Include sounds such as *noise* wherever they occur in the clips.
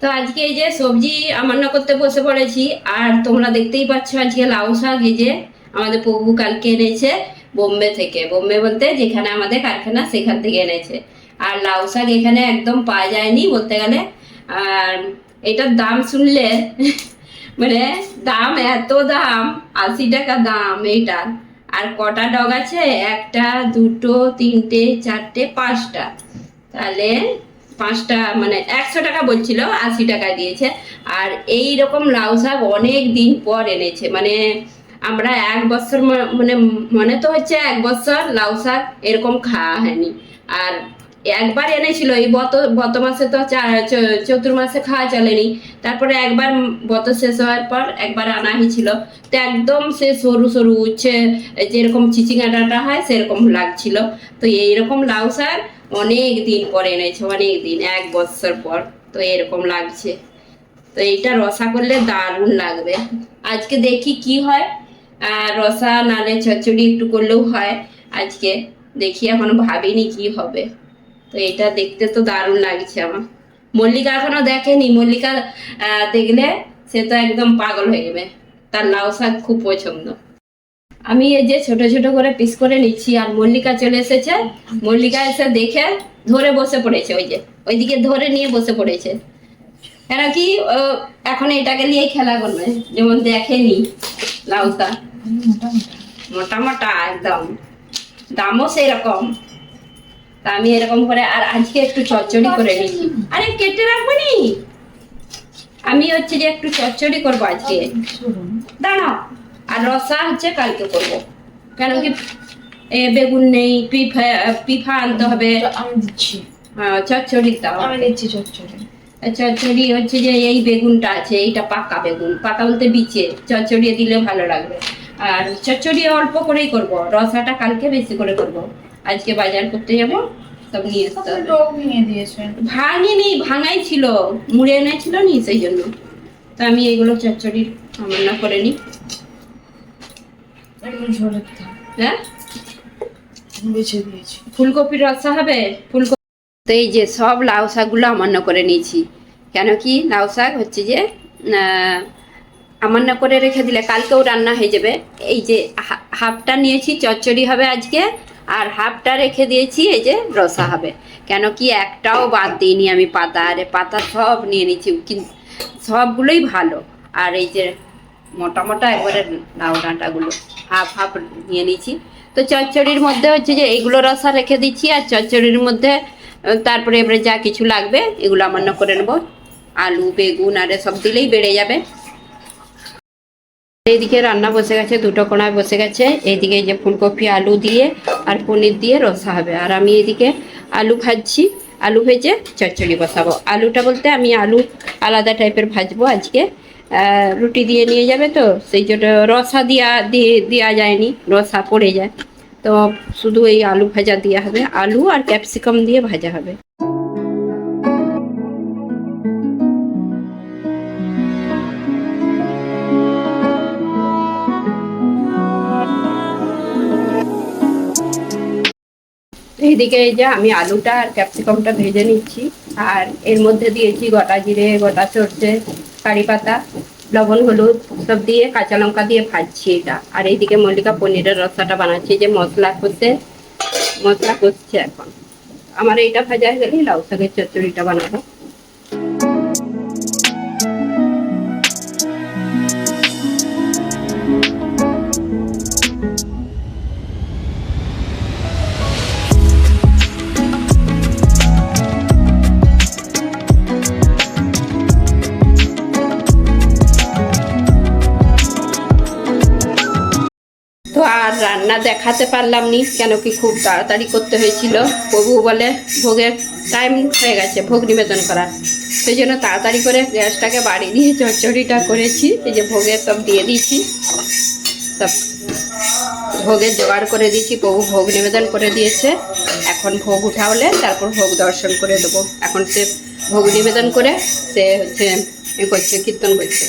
তো আজকে এই যে সবজি আমান্য করতে বসে পড়েছি, আর তোমরা দেখতেই পাচ্ছ আজকে লাউ শাক, এই যে আমাদের প্রভু কালকে এনেছে বোম্বে থেকে। বোম্বে বলতে যেখানে আমাদের কারখানা, সেখান থেকে এনেছে। আর লাউ শাক এখানে একদম পাওয়া যায়নি বলতে গেলে। আর এটার দাম শুনলে মানে দাম, এত দাম, আশি টাকা দাম এইটার আর কটা ডগ আছে? একটা, দুটো, তিনটে, চারটে, পাঁচটা। তাহলে পাঁচটা মানে একশো টাকা বলছিল, আশি টাকা দিয়েছে। আর এই রকম লাউ শাক অনেক দিন পর এনেছে। মানে আমরা এক বছর মানে মনে তো হচ্ছে এক বছর লাউ শাক এরকম খাওয়া হয়নি। আর একবার এনেছিল, এই বত বত মাসে তো চতুর্মাসে খাওয়া চলেনি। তারপরে একবার বত শেষ হওয়ার পর একবার আনা হয়েছিল। তো একদম সে সরু সরু, উচ্ছে, যেরকম চিচিঙা ডাঁটা হয়, সেরকম লাগছিল। তো এইরকম লাউ শাক অনেক দিন পর এনেছে অনেক দিন এক বছর পর। তো এরকম লাগছে। তো এইটা রসা করলে দারুণ লাগবে। আজকে দেখি কি হয়। আর রসা নালে চচ্চড়ি একটু করলেও হয় আজকে। দেখি এখনও ভাবিনি কি হবে। তো এটা দেখতে তো দারুণ লাগছে আমার। মল্লিকা এখনও দেখেনি। মল্লিকা দেখলে সে তো একদম পাগল হয়ে যাবে। তার লাউ শাক খুব পছন্দ। আমি এই যে ছোট ছোট করে পিস করে নিচ্ছি, আর মল্লিকা চলে এসেছে। মল্লিকা এসে দেখে ধরে বসে পড়েছে ওই যে, ওইদিকে ধরে নিয়ে বসে পড়েছে। কেন কি এখন এটাকে নিয়ে খেলা করবে, যেমন দেখেনি লাউটা মোটা মোটা, একদম। দামও সেই রকম তা আমি এরকম করে, আর আজকে একটু চচ্চড়ি করে নিচ্ছি আরে কেটে রাখব নি? আমি হচ্ছে যে একটু চচ্চড়ি করব আজকে। দাঁড়াও। আর রসা হচ্ছে কালকে করব কেন কি এ বেগুন নেই পিফা পিফা আনতে হবে। আমি দিচ্ছি। চচ্চড়ি দাও। আমি দিচ্ছি চচ্চড়ি। চচ্চড়ি হচ্ছে যে এই বেগুনটা আছে এইটা পাকা বেগুন। পাকা বলতে বিচে চচ্চড়িয়ে দিলে ভালো লাগবে। আর চচ্চড়ি অল্প করেই করব রসাটা কালকে বেশি করে করব। আজকে বাজার করতে যাব সব নিয়ে আসতে ভেঙে দিয়েছেন ভাঙিনি ভাঙাই ছিল মুড়ে এনেছিল নি সেই জন্য। তো আমি এগুলো চচ্চড়ি রান্না করে নিই। হ্যাঁ? বেছে দিয়েছি। ফুলকপির রসা হবে? ফুলকপি তো এই যে সব লাউ শাকগুলো আমান্য করে নিয়েছি। কেন কি? লাউ শাক হচ্ছে যে আমান্য করে রেখে দিলে কালকেও রান্না হয়ে যাবে। এই যে হাফটা নিয়েছি চচ্চড়ি হবে আজকে আর হাফটা রেখে দিয়েছি এই যে রসা হবে। কেন কি? একটাও বাদ দিইনি আমি পাতা। আরে পাতা সব নিয়ে নিয়েছি কিন্তু সবগুলোই ভালো। আর এই যে মোটা মোটা একবারে লাউ ডাঁটাগুলো হাফ হাফ নিয়ে নিয়েছি। তো চচ্চড়ির মধ্যে হচ্ছে যে এইগুলো রসা রেখে দিচ্ছি আর চচ্চড়ির মধ্যে তারপরে এবারে যা কিছু লাগবে এগুলো আমান্য করে নেব। আলু, বেগুন, আর সব দিলেই বেড়ে যাবে। এইদিকে রান্না বসে গেছে, দুটো কোণায় বসে গেছে। এইদিকে যে ফুলকপি, আলু দিয়ে আর পনির দিয়ে রসা হবে। আর আমি এদিকে আলু ভাজছি। আলু ভেজে চচ্চড়ি বসাবো। আলুটা বলতে আমি আলু আলাদা টাইপের ভাজবো আজকে। রুটি দিয়ে নিয়ে যাবে তো, সেই জন্য রসা দিয়া দিয়ে দেওয়া যায়নি, রসা পড়ে যায়। তো শুধু এই আলু ভাজা দেওয়া হবে, আলু আর ক্যাপসিকাম দিয়ে ভাজা হবে। এইদিকে এই যে আমি আলুটা আর ক্যাপসিকামটা ভেজে নিচ্ছি, আর এর মধ্যে দিয়েছি গোটা জিরে, গোটা সর্ষে কারি পাতা, লবণ, হলুদ সব দিয়ে কাঁচা লঙ্কা দিয়ে ভাজছি এটা। আর এইদিকে মল্লিকা পনিরের রসাটা বানাচ্ছি যে মশলা কষে, মশলা করছে এখন। আমার এইটা ভাজা হয়ে গেলেই লাউ শাকের চচ্চড়িটা বানাবো। রান্না দেখাতে পারলাম নি কেন কি খুব তাড়াতাড়ি করতে হয়েছিল। প্রভু বলে, ভোগের টাইম হয়ে গেছে, ভোগ নিবেদন করার সেই জন্য তাড়াতাড়ি করে গ্যাসটাকে বাড়ি দিয়ে চচ্চড়িটা করেছি, এই যে ভোগের সব দিয়ে দিয়েছি। সব ভোগের জোগাড় করে দিয়েছি, প্রভু ভোগ নিবেদন করে দিয়েছে। এখন ভোগ উঠাওলে তারপর ভোগ দর্শন করে দেবো। এখন সে ভোগ নিবেদন করে সে হচ্ছে এ করছে, কীর্তন করছে।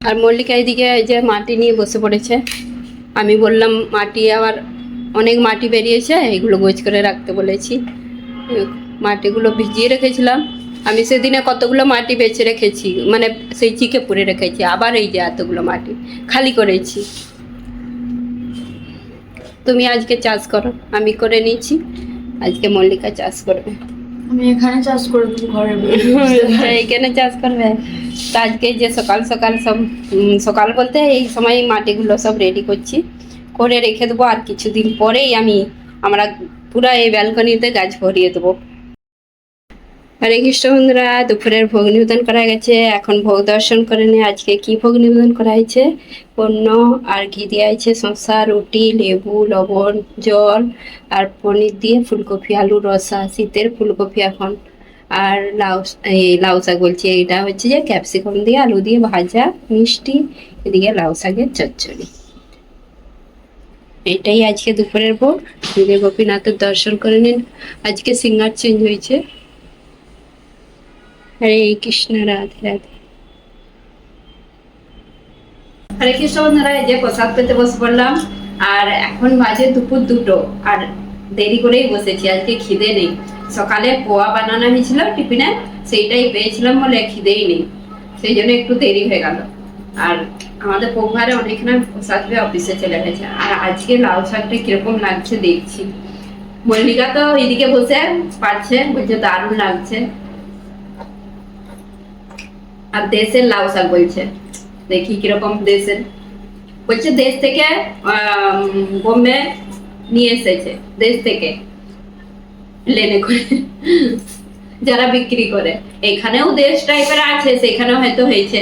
আর মল্লিকা এদিকে যে মাটি নিয়ে বসে পড়েছে। আমি বললাম, মাটি আবার অনেক মাটি বেরিয়েছে, এগুলো গোছ করে রাখতে বলেছি। মাটিগুলো ভিজিয়ে রেখেছিলাম। আমি সেদিনে কতগুলো মাটি বেছে রেখেছি মানে সেই চিকে পুরে রেখেছি, আবার এই যে এতগুলো মাটি খালি করেছি। তুমি আজকে চাষ করো, আমি করে নিয়েছি, আজকে মল্লিকা চাষ করবে। আমি এখানে চাষ করে দেবো ঘরে এখানে চাষ করবে। আজকে যে সকাল সকাল সব সকাল বলতে এই সময় মাটিগুলো সব রেডি করছি। করে রেখে দেবো আর কিছুদিন পরেই আমি আমরা পুরো এই ব্যালকনিতে গাছ ভরিয়ে দেবো। হরে কৃষ্ণ বন্ধুরা, দুপুরের ভোগ নিবেদন করা গেছে। এখন ভোগ দর্শন করে নিয়ে আজকে কি ভোগ নিবেদন করা হয়েছে? পণ্য আর ঘি দেওয়া হয়েছে, শসা, রুটি, লেবু, লবণ, জল আর পনির দিয়ে ফুলকপি, আলু, রসা, শীতের ফুলকপি এখন। আর লাউ, এই লাউ শাক বলছি এটা হচ্ছে যে ক্যাপসিকাম দিয়ে আলু দিয়ে ভাজা, মিষ্টি, এদিকে লাউ শাকের চচ্চড়ি। এটাই আজকে দুপুরের ভোগ। গোপীনাথের দর্শন করে নিন, আজকে সিঙ্গার চেঞ্জ হয়েছে। হরে কৃষ্ণ, রাধে রাধে। হরে কৃষ্ণ বন্ধুরা, এই যে প্রসাদ পেতে বসে পড়লাম, আর এখন বাজে দুপুর দুটো, আর দেরি করেই বসেছি, আজকে খিদে নেই। সকালে পোয়া বানানো হয়েছিল টিফিনে, সেইটাই পেয়েছিলাম বলে খিদেই নেই। সেই জন্য একটু দেরি হয়ে গেল। আর আমাদের পৌহারে অনেকখানে প্রসাদ পেয়ে অফিসে চলে গেছে। আর আজকে লাউ শাকটা কীরকম লাগছে দেখছি। মল্লিকা তো এদিকে বসে পাচ্ছে বলছে দারুণ লাগছে। আর দেশের লাউ শাক বলছে। দেখি কীরকম দেশের। বলছে দেশ থেকে বোম্বে নিয়ে এসেছে। দেশ থেকে লেনে করে। যারা বিক্রি করে। এখানেও দেশ টাইপের আছে, সেখানেও হয়তো হয়েছে।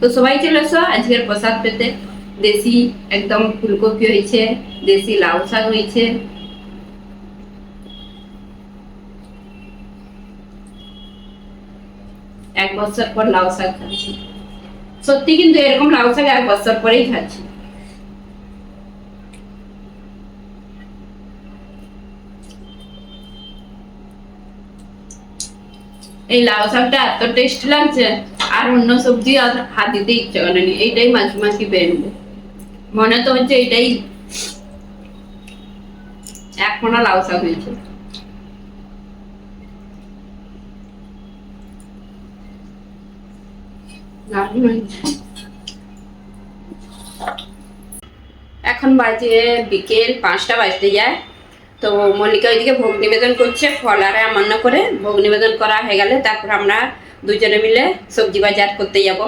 তো সবাই চলে এসো আজকের প্রসাদ পেতে। দেশি একদম ফুলকপি হয়েছে, দেশি লাউ শাক হয়েছে। এক বছর পর লাউ শাক খাচ্ছি। সত্যি কিন্তু এরকম লাউ শাক এক বছর পরেই খাচ্ছি। এই লাউ শাকটা এত টেস্ট লাগছে, আর অন্য সবজি আর হাত দিতে ইচ্ছে করেনি এইটাই মাঝে মাঝে বেরোবে মনে তো হচ্ছে এটাই এক মোনা লাউ শাক হয়েছে দারুণ হয়েছে। এখন বাজে বিকেল পাঁচটা, বাজতে যায়। তো মল্লিকা ওইদিকে ভোগ নিবেদন করছে, ফল আর আমান্য করে ভোগ নিবেদন করা হয়ে গেলে তারপর আমরা দুজনে মিলে সবজি বাজার করতে যাব।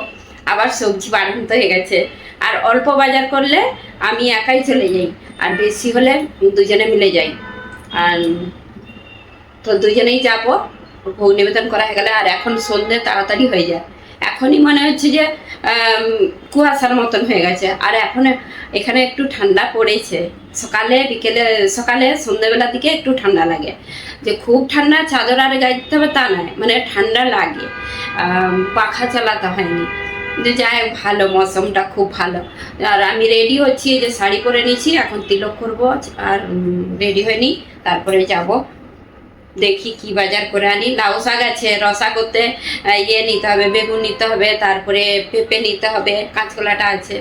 আবার সবজি বাড়ন্ত হয়ে গেছে। আর অল্প বাজার করলে আমি একাই চলে যাই, আর বেশি হলে দুজনে মিলে যাই। আর তো দুজনেই যাব, ভোগ নিবেদন করা হয়ে গেলে, আর এখন সন্ধে তাড়াতাড়ি হয়ে যায়। এখনই মনে হচ্ছে যে কুয়াশার মতন হয়ে গেছে। আর এখন এখানে একটু ঠান্ডা পড়েছে সকালে, বিকেলে, সকালে, সন্ধ্যেবেলার দিকে একটু ঠান্ডা লাগে। যে খুব ঠান্ডা, চাদর আর গায়ে দিতে হবে তা নয় মানে ঠান্ডা লাগে। পাখা চালাতে হয়নি। যে যাই ভালো, মৌসুমটা খুব ভালো। আর আমি রেডি হচ্ছি যে শাড়ি পরে নিয়েছি, এখন তিলক করব, আর রেডি হয়নি, তারপরে যাব। দেখি কি বাজার করে আনি। লাউ শাক আছে, রসা করতে ইয়ে নিতে হবে, বেগুন নিতে হবে, তারপরে পেঁপে নিতে হবে, কাঁচকলাটা আছে।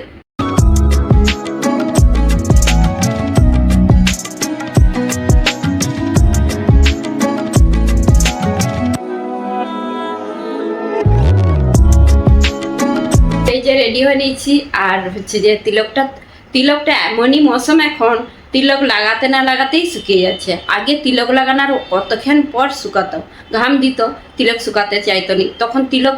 যে রেডি হয়ে নিয়েছি, আর হচ্ছে যে তিলকটা তিলকটা এমনই মৌসুম এখন তিলক লাগাতে না লাগাতেই শুকিয়ে যাচ্ছে। আগে তিলক লাগানোর কতক্ষণ পর শুকাতো? ঘাম দিত, তিলক শুকাতে চাইতো নি তখন তিলক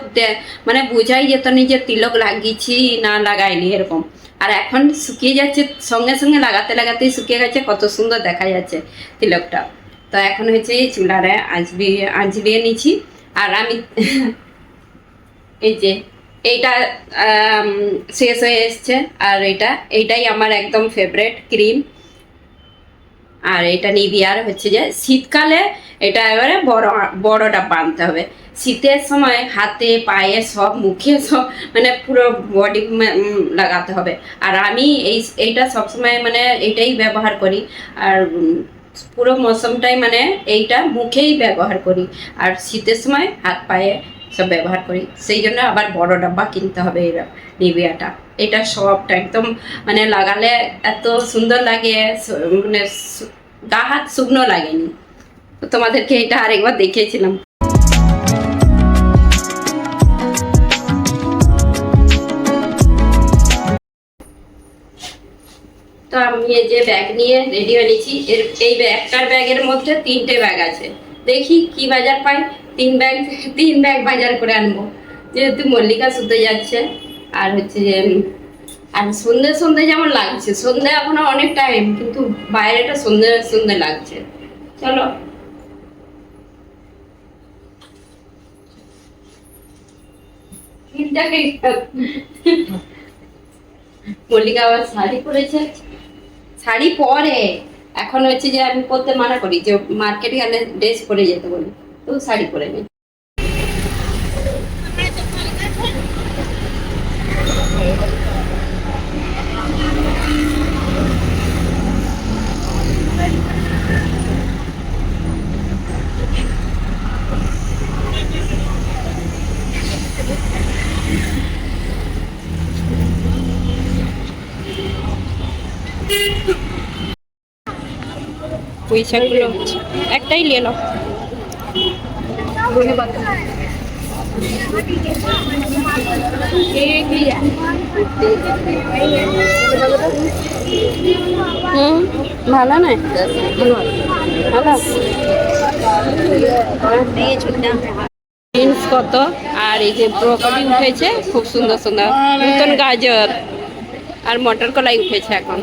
মানে বোঝাই যেত নি যে তিলক লাগিয়েছি না লাগাইনি এরকম। আর এখন শুকিয়ে যাচ্ছে, সঙ্গে সঙ্গে লাগাতে লাগাতেই শুকিয়ে গেছে, কত সুন্দর দেখা যাচ্ছে তিলকটা। তো এখন হচ্ছে এই চুলারে আজবিয়ে আজবিয়ে নিচ্ছি আর আমি *laughs* এই যে, এইটা শেষ হয়ে এসছে। আর এটা, এইটাই আমার একদম ফেভারেট ক্রিম আর এটা নিবিয়ার হচ্ছে যে শীতকালে এটা এবারে বড়, বড়টা বাঁধতে হবে। শীতের সময় হাতে, পায়ে সব, মুখে সব মানে পুরো বডি লাগাতে হবে। আর আমি এই, এইটা সবসময় মানে এটাই ব্যবহার করি। আর পুরো মৌসুমটাই মানে এইটা মুখেই ব্যবহার করি। আর শীতের সময় হাত, পায়ে সব ব্যবহার করি। সেই জন্য আবার বড় ডাব্বা কিনতে হবে এই নিবিয়াটা এটা সবটা একদম মানে লাগালে এত সুন্দর লাগে মানে গা হাত শুকনো লাগেনি। তোমাদেরকে এটা আরেকবার দেখিয়েছিলাম। তো আমি এই যে ব্যাগ নিয়ে রেডি হয়ে নিয়েছি এর এই একটার ব্যাগের মধ্যে তিনটে ব্যাগ আছে। দেখি কি বাজার পাই? তিন ব্যাগ তিন ব্যাগ বাজার করে আনব। যেহেতু মল্লিকা শুতে যাচ্ছে। আর হচ্ছে যে আর সন্ধে সন্ধে যেমন লাগছে সন্ধে এখনও অনেক টাইম কিন্তু বাইরেটা সন্ধে সন্ধে লাগছে। চলো। মল্লিকা আবার শাড়ি পরেছে। শাড়ি পরে। এখন হচ্ছে যে আমি পরতে মানা করি যে মার্কেটে গেলে ড্রেস পরে যেতে বলি। তো শাড়ি পরে নি পুঁই শাকগুলো একটাই নিয়ে নাও। ভালো নয়? ভালো বিনস কত? আর এই যে ব্রকলি উঠেছে, খুব সুন্দর সুন্দর। নতুন গাজর আর মটর কলাই উঠেছে এখন।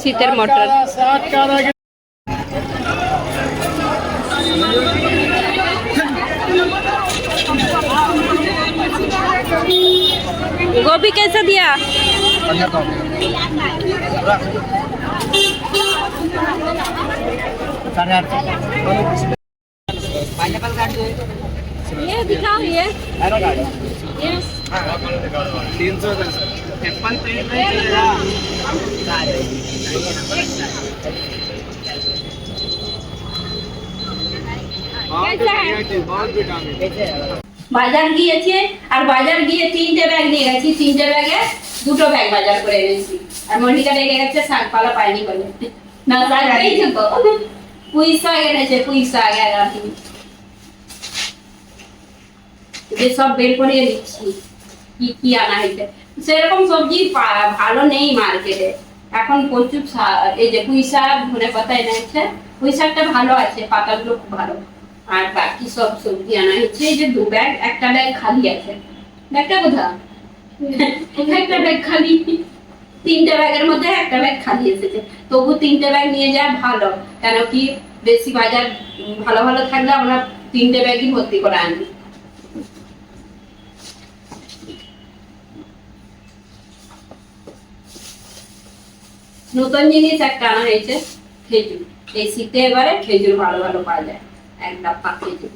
শীতের মটর। गोभी कैसे दिया? ये दिखाओ ये। ये तीन सौ एप्पल है बहुत विटामिन বাজার গিয়েছে, আর বাজার গিয়ে তিনটে ব্যাগ নিয়ে গেছি। তিনটে ব্যাগে দুটো ব্যাগ বাজার করে এনেছি। আর মনিকা রেগে গেছে শাকপালা পাইনি বলে। না, শাক পেয়েছে তো। পুঁই এনেছে পুঁই শাক এগারোটি যে সব বের করে দিচ্ছি কি কি আনা হয়েছে? সেরকম সবজি ভালো নেই মার্কেটে এখন প্রচুর এই যে পুঁই শাক ধনে পাতা এনেছে। পুঁই শাকটা ভালো আছে, পাতাগুলো খুব ভালো। আর বাকি সব সবজি আনা হয়েছে এই যে দু ব্যাগ, একটা ব্যাগ খালি আছে। ব্যাগটা কোথা একটা ব্যাগ খালি। তিনটে ব্যাগের মধ্যে একটা ব্যাগ খালি এসেছে। তবু তিনটে ব্যাগ নিয়ে যাওয়া ভালো। কেন কি বেশি বাজার ভালো ভালো থাকলে আমরা তিনটে ব্যাগই ভর্তি করে আনি। নতুন জিনিস একটা আনা হয়েছে, খেজুর। এই শীতে এবারে খেজুর ভালো ভালো পাওয়া যায়। এক ডাব্বা খেজুর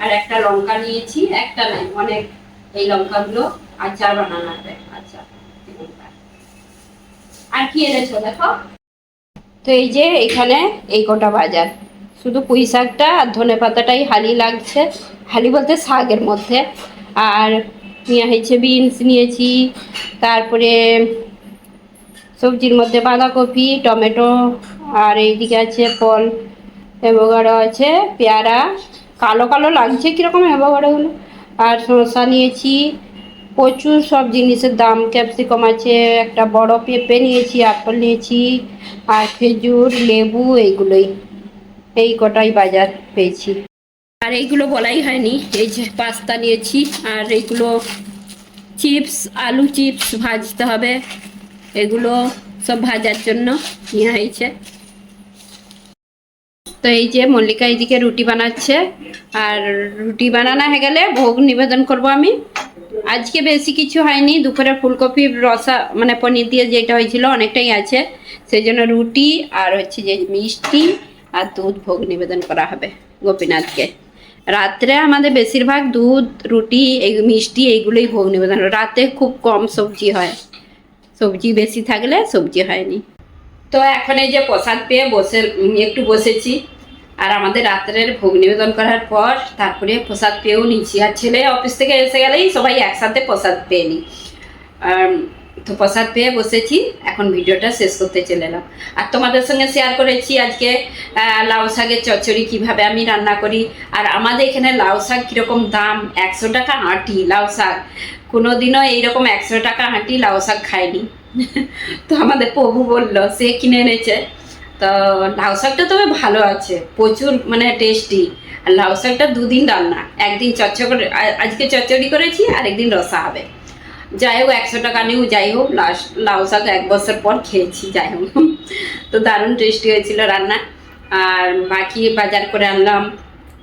আর একটা লঙ্কা নিয়েছি, একটা নাই, অনেক এই লঙ্কাগুলো আচার বানানো আচার আর কি এনেছো দেখো? তো এই যে এখানে এই কটা বাজার। শুধু পুঁই শাকটা আর ধনে পাতাটাই হালি লাগছে। হালি বলতে শাকের মধ্যে। আর নিয়ে হয়েছে বিনস নিয়েছি, তারপরে সবজির মধ্যে বাঁধাকপি, টমেটো আর এইদিকে আছে ফল অ্যাভোকাডো আছে, পেয়ারা। কালো কালো লাগছে, কীরকম অ্যাভোকাডোগুলো আর শসা নিয়েছি প্রচুর সব জিনিসের দাম, ক্যাপসিকাম আছে, একটা বড় পেঁপে নিয়েছি, আপেল নিয়েছি, আর খেজুর, লেবু, এইগুলোই। এই কটাই বাজার পেয়েছি। আর এইগুলো বলাই হয়নি, এই যে পাস্তা নিয়েছি, আর এইগুলো চিপস, আলু চিপস ভাজতে হবে। এগুলো সব ভাজার জন্য নিয়ে হয়েছে তো এই যে মল্লিকা এইদিকে রুটি বানাচ্ছে, আর রুটি বানানো হয়ে গেলে ভোগ নিবেদন করব আমি। আজকে বেশি কিছু হয়নি, দুপুরে ফুলকপি রসা মানে পনির দিয়ে যেটা হয়েছিল অনেকটাই আছে। সেই জন্য রুটি আর হচ্ছে যে মিষ্টি আর দুধ ভোগ নিবেদন করা হবে গোপীনাথকে। রাত্রে আমাদের বেশিরভাগ দুধ, রুটি, এই মিষ্টি এইগুলোই ভোগ নিবেদন। রাতে খুব কম সবজি হয়। সবজি বেশি থাকলে সবজি হয়নি। তো এখন এই যে প্রসাদ পেয়ে বসে একটু বসেছি। আর আমাদের রাত্রের ভোগ নিবেদন করার পর তারপরে প্রসাদ পেয়েও নিচ্ছি আর ছেলে অফিস থেকে এসে গেলেই সবাই একসাথে প্রসাদ পেয়ে নিই। তো প্রসাদ পেয়ে বসেছি। এখন ভিডিওটা শেষ করতে চলে এলাম। আর তোমাদের সঙ্গে শেয়ার করেছি আজকে লাউ শাকের চচ্চড়ি কীভাবে আমি রান্না করি। আর আমাদের এখানে লাউ শাক কীরকম দাম? একশো টাকা আঁটি লাউ শাক। কোনোদিনও এইরকম একশো টাকা আঁটি লাউ শাক খাইনি। তো আমাদের প্রভু বলল, সে কিনে এনেছে। তো লাউ শাকটা তবে ভালো আছে, প্রচুর মানে টেস্টি আর লাউ শাকটা দুদিন রান্না, একদিন চচ্চ করে আজকে চচ্চড়ি করেছি, আর একদিন রসা হবে। যাই হোক, একশো টাকা নিয়েও যাই হোক লাস্ট লাউ শাক এক বছর পর খেয়েছি, যাই হোক। তো দারুণ টেস্টি হয়েছিল রান্না। আর বাকি বাজার করে আনলাম।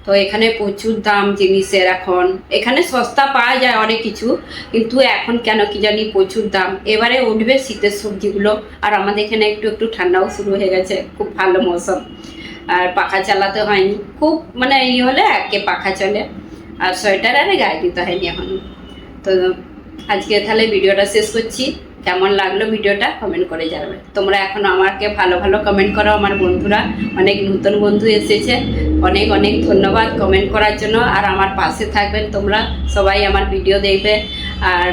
তো এখানে প্রচুর দাম জিনিসের এখন। এখানে সস্তা পাওয়া যায় অনেক কিছু, কিন্তু এখন কেন কি জানি প্রচুর দাম। এবারে উঠবে শীতের সবজিগুলো, আর আমাদের এখানে একটু একটু ঠান্ডাও শুরু হয়ে গেছে, খুব ভালো মৌসুম। আর পাখা চালাতে হয়নি, খুব মানে ইয়ে হলে একে পাখা চলে, আর সোয়েটার আরে গায়ে দিতে হয়নি এখন। তো আজকে তাহলে ভিডিওটা শেষ করছি। কেমন লাগল ভিডিওটা কমেন্ট করে জানাবে। তোমরা এখন আমাকে ভালো ভালো কমেন্ট করো, আমার বন্ধুরা। অনেক নতুন বন্ধু এসেছে। অনেক অনেক ধন্যবাদ কমেন্ট করার জন্য। আর আমার পাশে থাকবেন তোমরা। সবাই আমার ভিডিও দেখবে। আর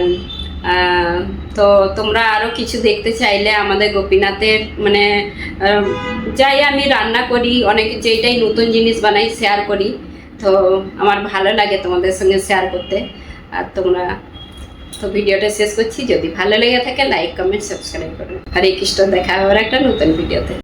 তো তোমরা আরও কিছু দেখতে চাইলে আমাদের গোপীনাথের মানে যাই আমি রান্না করি, অনেক যেটাই নতুন জিনিস বানাই শেয়ার করি। তো আমার ভালো লাগে তোমাদের সঙ্গে শেয়ার করতে। আর তোমরা তো ভিডিওটা শেষ করছি। যদি ভালো লেগে থাকে লাইক কমেন্ট সাবস্ক্রাইব করুন হরে কৃষ্ণ, দেখা হবে একটা নতুন ভিডিওতে।